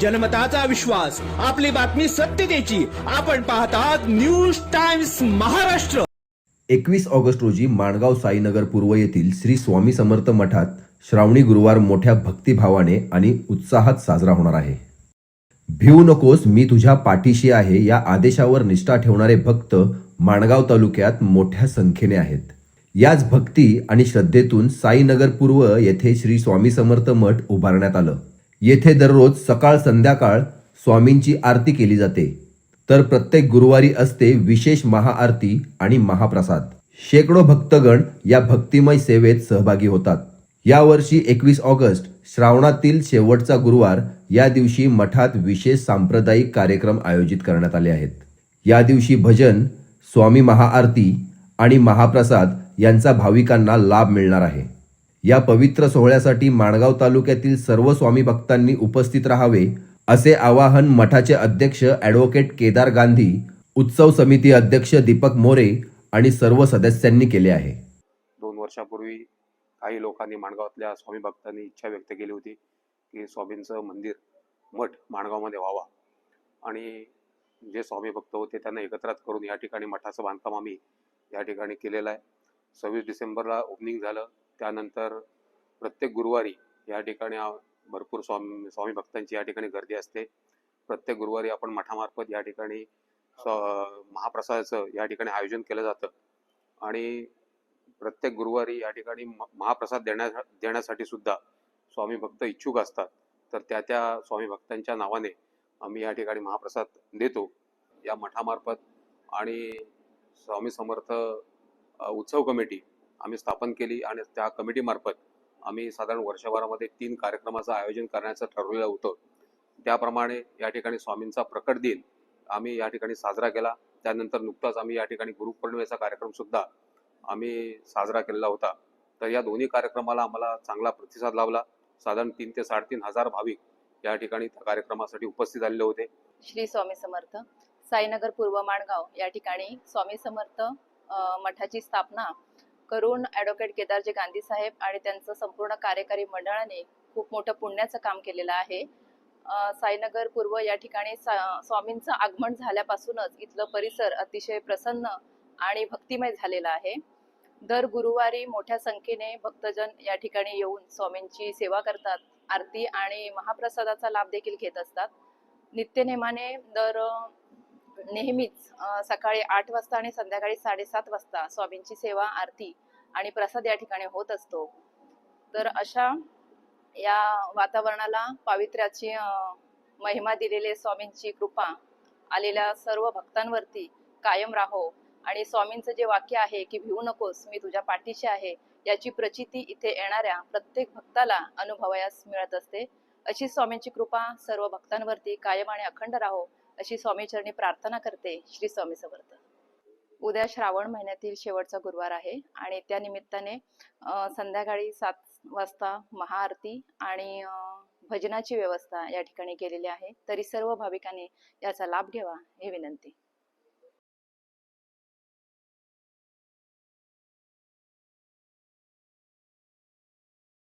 जनमताचा विश्वास आपली बातमी सत्यतेची आपण पाहतात न्यूज टाइम्स महाराष्ट्र. एकवीस ऑगस्ट रोजी माणगाव साईनगर पूर्व येथील श्री स्वामी समर्थ मठात श्रावणी गुरुवार मोठ्या भक्तिभावाने आणि उत्साहात साजरा होणार आहे. भिवू नकोस मी तुझ्या पाठीशी आहे या आदेशावर निष्ठा ठेवणारे भक्त माणगाव तालुक्यात मोठ्या संख्येने आहेत. याच भक्ती आणि श्रद्धेतून साईनगर पूर्व येथे श्री स्वामी समर्थ मठ उभारण्यात आलं. येथे दररोज सकाळ संध्याकाळ स्वामींची आरती केली जाते. तर प्रत्येक गुरुवारी असते विशेष महाआरती आणि महाप्रसाद. शेकडो भक्तगण या भक्तिमय सेवेत सहभागी होतात. यावर्षी एकवीस ऑगस्ट श्रावणातील शेवटचा गुरुवार या दिवशी मठात विशेष सांप्रदायिक कार्यक्रम आयोजित करण्यात आले आहेत. या दिवशी भजन स्वामी महाआरती आणि महाप्रसाद यांचा भाविकांना लाभ मिळणार आहे. या पवित्र सोहळ्यासाठी माणगाव तालुक्यातील सर्व स्वामी भक्तांनी उपस्थित राहावे असे आवाहन मठाचे अध्यक्ष ॲडव्होकेट केदार गांधी उत्सव समिती अध्यक्ष दीपक मोरे आणि सर्व सदस्यांनी केले आहे. दोन वर्षापूर्वी काही लोकांनी माणगावातल्या स्वामी भक्तांनी इच्छा व्यक्त केली होती की स्वामींचं मंदिर मठ माणगावमध्ये व्हावा. आणि जे स्वामी भक्त होते त्यांना एकत्रात करून या ठिकाणी मठाचं बांधकाम आम्ही या ठिकाणी केलेलं आहे. सव्वीस डिसेंबरला ओपनिंग झालं. त्यानंतर प्रत्येक गुरुवारी या ठिकाणी भरपूर स्वामी स्वामी भक्तांची या ठिकाणी गर्दी असते. प्रत्येक गुरुवारी आपण मठामार्फत या ठिकाणी महाप्रसादाचं या ठिकाणी आयोजन केलं जातं. आणि प्रत्येक गुरुवारी या ठिकाणी म- महाप्रसाद देण्या देण्यासाठी सुद्धा स्वामी भक्त इच्छुक असतात. तर त्या त्या स्वामी भक्तांच्या नावाने आम्ही या ठिकाणी महाप्रसाद देतो. या मठामार्फत आणि स्वामी समर्थ उत्सव कमिटी आम्ही स्थापन केली आणि त्या कमिटीमार्फत आम्ही साधारण वर्षभरामध्ये तीन कार्यक्रमाचं आयोजन करण्याचं ठरवलेलं होतं. त्याप्रमाणे या ठिकाणी स्वामींचा प्रकट दिन आम्ही या ठिकाणी साजरा केला. त्यानंतर नुकताच आम्ही या ठिकाणी गुरुपौर्णिमेचा कार्यक्रम सुद्धा आम्ही साजरा केलेला होता. तर या दोन्ही कार्यक्रमाला आम्हाला चांगला प्रतिसाद लाभला. साधारण तीन ते साडेतीन हजार भाविक या ठिकाणी त्या कार्यक्रमासाठी उपस्थित झालेले होते. श्री स्वामी समर्थ साईनगर पूर्व माणगाव या ठिकाणी स्वामी समर्थ मठाची स्थापना करून ॲडव्होकेट केदारजी गांधी साहेब आणि त्यांचं संपूर्ण कार्यकारी मंडळाने खूप मोठं पुण्याचं काम केलेलं आहे. साईनगर पूर्व या ठिकाणी सा- स्वामींचं आगमन झाल्यापासूनच इथलं परिसर अतिशय प्रसन्न आणि भक्तिमय झालेला आहे. दर गुरुवारी मोठ्या संख्येने भक्तजन या ठिकाणी येऊन स्वामींची सेवा करतात आरती आणि महाप्रसादाचा लाभ देखील घेत असतात. नित्यनेमाने दर नेहमीच सकाळी आठ वाजता आणि संध्याकाळी साडेसात वाजता स्वामींची सेवा आरती आणि प्रसाद या ठिकाणी होत असतो. तर अशा या वातावरणाला पावित्र्याची महिमा दिलेले स्वामींची कृपा आलेल्या सर्व भक्तांवरती कायम राहो आणि स्वामींचं जे वाक्य आहे की भिवू नकोस मी तुझ्या पाठीशी आहे याची प्रचिती इथे येणाऱ्या प्रत्येक भक्ताला अनुभवायास मिळत असते. अशी स्वामींची कृपा सर्व भक्तांवरती कायम आणि अखंड राहो अशी स्वामीचरणी प्रार्थना करते श्री स्वामी समर्थ. उद्या श्रावण महिन्यातील शेवटचा गुरुवार आहे आणि त्या निमित्ताने संध्याकाळी सात वाजता महाआरती आणि भजनाची व्यवस्था या ठिकाणी केलेली आहे. तरी सर्व भाविकांनी याचा लाभ घ्यावा ही विनंती.